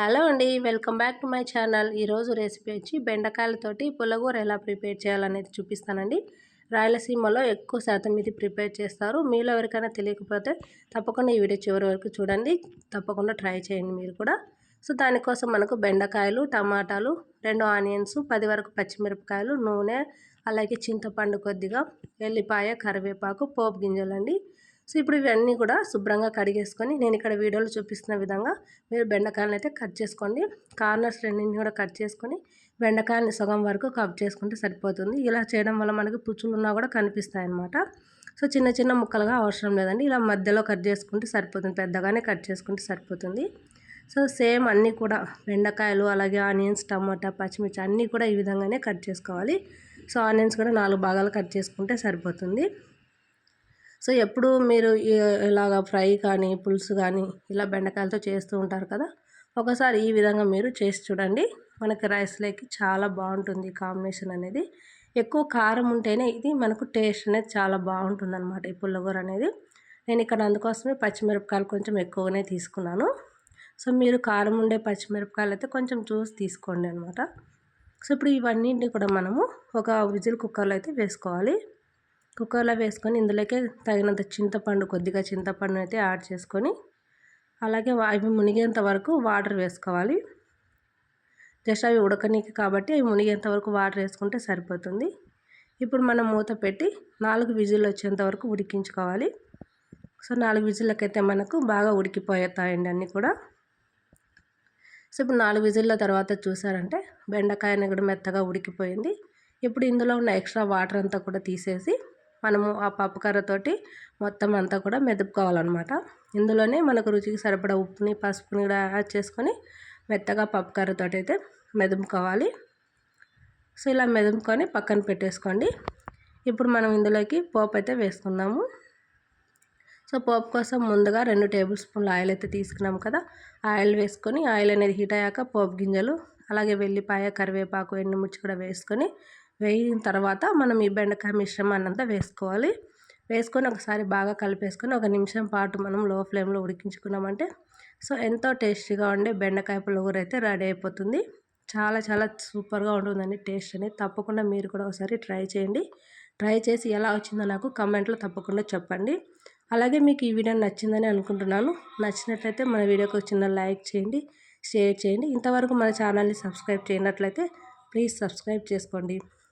Hello అండి welcome back to my channel. ఈరోజు recipe వచ్చి బెండకాయలతోటి పులగూర ఎలా ప్రిపేర్ చేయాలనేది చూపిస్తానండి. రాయలసీమలో ఎక్కువ శాతం ఇది ప్రిపేర్ చేస్తారు. మీలో ఎవరికైనా తెలియకపోతే తప్పకుండా ఈ వీడియో చివరి వరకు చూడండి. తప్పకుండా ట్రై చేయండి మీరు కూడా. సో దానికోసం మనకు బెండకాయలు టమాటాలు రెండు ఆనియన్స్ పది వరకు పచ్చిమిరపకాయలు నూనె అలాగే చింతపండు కొద్దిగా ఎల్లిపాయ కరివేపాకు పోపు గింజలండి. సో ఇప్పుడు ఇవన్నీ కూడా శుభ్రంగా కడిగేసుకొని నేను ఇక్కడ వీడియోలో చూపిస్తున్న విధంగా మీరు బెండకాయలను అయితే కట్ చేసుకోండి. కార్నర్స్ రెండింటిని కూడా కట్ చేసుకొని బెండకాయలని సగం వరకు కట్ చేసుకుంటే సరిపోతుంది. ఇలా చేయడం వల్ల మనకి పుచ్చులు ఉన్నా కూడా కనిపిస్తాయి అన్నమాట సో చిన్న చిన్న ముక్కలుగా అవసరం లేదండి. ఇలా మధ్యలో కట్ చేసుకుంటే సరిపోతుంది. పెద్దగానే కట్ చేసుకుంటే సరిపోతుంది. సో సేమ్ అన్నీ కూడా బెండకాయలు అలాగే ఆనియన్స్ టమాటా పచ్చిమిర్చి అన్నీ కూడా ఈ విధంగానే కట్ చేసుకోవాలి. సో ఆనియన్స్ కూడా నాలుగు భాగాలు కట్ చేసుకుంటే సరిపోతుంది. సో ఎప్పుడు మీరు ఇలాగ ఫ్రై కానీ పులుసు కానీ ఇలా బెండకాయలతో చేస్తూ ఉంటారు కదా? ఒకసారి ఈ విధంగా మీరు చేసి చూడండి. మనకి రైస్లోకి చాలా బాగుంటుంది కాంబినేషన్ అనేది. ఎక్కువ కారం ఉంటేనే ఇది మనకు టేస్ట్ అనేది చాలా బాగుంటుంది అనమాట ఈ పుల్లగూర అనేది. నేను ఇక్కడ అందుకోసమే పచ్చిమిరపకాయలు కొంచెం ఎక్కువగానే తీసుకున్నాను. సో మీరు కారం ఉండే పచ్చిమిరపకాయలు అయితే కొంచెం చూసి తీసుకోండి అనమాట సో ఇప్పుడు ఇవన్నింటినీ కూడా మనము ఒక విజిల్ కుక్కర్లో అయితే వేసుకోవాలి. కుక్కర్లో వేసుకొని ఇందులోకి తగినంత చింతపండు కొద్దిగా చింతపండు అయితే యాడ్ చేసుకొని అలాగే అవి మునిగేంత వరకు వాటర్ వేసుకోవాలి. జస్ట్ అవి ఉడకనీకి కాబట్టి అవి మునిగేంత వరకు వాటర్ వేసుకుంటే సరిపోతుంది. ఇప్పుడు మనం మూత పెట్టి నాలుగు విజిల్ వచ్చేంత వరకు ఉడికించుకోవాలి. సో నాలుగు విజిల్లకైతే మనకు బాగా ఉడికిపోతాయండి అన్నీ కూడా. సో ఇప్పుడు నాలుగు విజిల్ల తర్వాత చూసారంటే బెండకాయ కూడా మెత్తగా ఉడికిపోయింది. ఇప్పుడు ఇందులో ఉన్న ఎక్స్ట్రా వాటర్ అంతా కూడా తీసేసి మనము ఆ పప్పుకర్రతోటి మొత్తం అంతా కూడా మెదుపుకోవాలన్నమాట. ఇందులోనే మనకు రుచికి సరిపడా ఉప్పుని పసుపుని కూడా యాడ్ చేసుకొని మెత్తగా పప్పుకర్రతోటి అయితే మెదుపుకోవాలి. సో ఇలా మెదుపుకొని పక్కన పెట్టేసుకోండి. ఇప్పుడు మనం ఇందులోకి పోపు అయితే వేసుకుందాము. సో పోపు కోసం ముందుగా రెండు టేబుల్ స్పూన్ల ఆయిల్ అయితే తీసుకున్నాం కదా. ఆయిల్ వేసుకొని ఆయిల్ అనేది హీట్ అయ్యాక పోపు గింజలు అలాగే వెల్లిపాయ కరివేపాకు ఎండుమిర్చి కూడా వేసుకొని వేయిన తర్వాత మనం ఈ బెండకాయ మిశ్రమాన్ని అంతా వేసుకోవాలి. వేసుకొని ఒకసారి బాగా కలిపేసుకొని ఒక నిమిషం పాటు మనం లో ఫ్లేమ్లో ఉడికించుకున్నామంటే సో ఎంతో టేస్టీగా ఉండే బెండకాయ పులుగురు అయితే రెడీ అయిపోతుంది. చాలా చాలా సూపర్గా ఉంటుందండి టేస్ట్ అనేది. తప్పకుండా మీరు కూడా ఒకసారి ట్రై చేయండి. ట్రై చేసి ఎలా వచ్చిందో నాకు కమెంట్లో తప్పకుండా చెప్పండి. అలాగే మీకు ఈ వీడియో నచ్చిందని అనుకుంటున్నాను. నచ్చినట్లయితే మన వీడియోకి చిన్న లైక్ చేయండి షేర్ చేయండి. ఇంతవరకు మన ఛానల్ని సబ్స్క్రైబ్ చేయనట్లయితే ప్లీజ్ సబ్స్క్రైబ్ చేసుకోండి.